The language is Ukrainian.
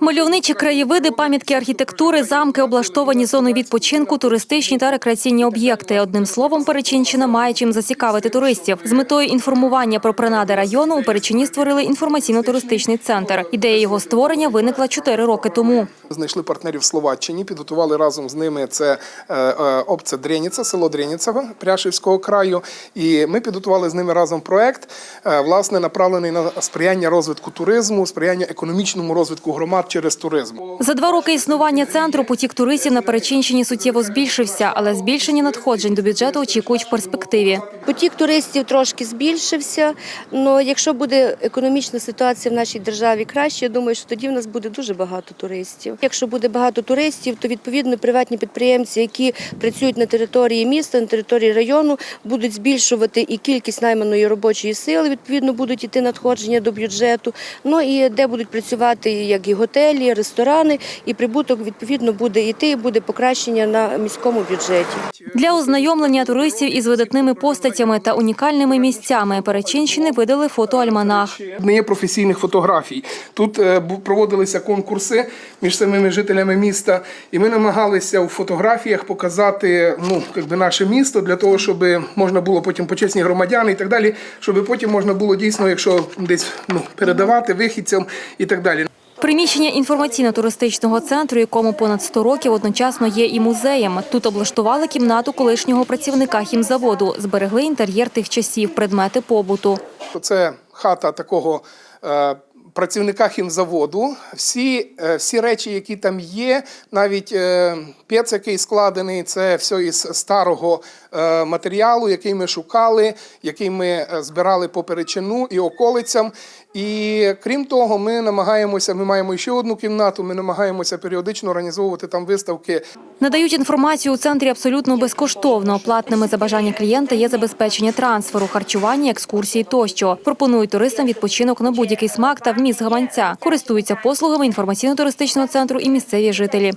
Мальовничі краєвиди, пам'ятки архітектури, замки, облаштовані зони відпочинку, туристичні та рекреаційні об'єкти. Одним словом, Перечинщина має чим зацікавити туристів. З метою інформування про принади району у Перечині створили інформаційно-туристичний центр. Ідея його створення виникла чотири роки тому. Знайшли партнерів в Словаччині, підготували разом з ними це е, е, село Дрєніцево Пряшівського краю. І ми підготували з ними разом проект, е, власне, направлений на сприяння розвитку туризму, сприяння економічному розвитку громад через туризм. За два роки існування центру потік туристів на Перечинщині суттєво збільшився, але збільшення надходжень до бюджету очікують в перспективі. Потік туристів трошки збільшився. але якщо буде економічна ситуація в нашій державі краще, я думаю, що тоді в нас буде дуже багато туристів. Якщо буде багато туристів, то відповідно приватні підприємці, які працюють на території міста, на території району, будуть збільшувати і кількість найманої робочої сили. Відповідно, будуть іти надходження до бюджету. Ну і де будуть працювати як і готелі, ресторани, і прибуток відповідно буде йти, і буде покращення на міському бюджеті. Для ознайомлення туристів із видатними постатями та унікальними місцями Перечинщини видали фотоальманах. Не є професійних фотографій. Тут е, проводилися конкурси між самими жителями міста, і ми намагалися у фотографіях показати ну, якби наше місто для того, щоб можна було потім почесні громадяни і так далі, щоб потім можна було дійсно, якщо десь ну, передавати вихідцям і так далі. Приміщення інформаційно-туристичного центру, якому понад 100 років, одночасно є і музеєм. Тут облаштували кімнату колишнього працівника хімзаводу, зберегли інтер'єр тих часів, предмети побуту. Це хата такого е, працівника хімзаводу. Всі, е, всі речі, які там є, навіть е, пець, який складений, це все із старого е, матеріалу, який ми шукали, який ми збирали по перечину і околицям. І крім того, ми намагаємося, ми маємо ще одну кімнату, ми намагаємося періодично організовувати там виставки Надають інформацію у центрі абсолютно безкоштовно. Платними за бажання клієнта є забезпечення трансферу, харчування, екскурсії тощо. Пропонують туристам відпочинок на будь-який смак та вміст гаманця. Користуються послугами інформаційно-туристичного центру і місцеві жителі.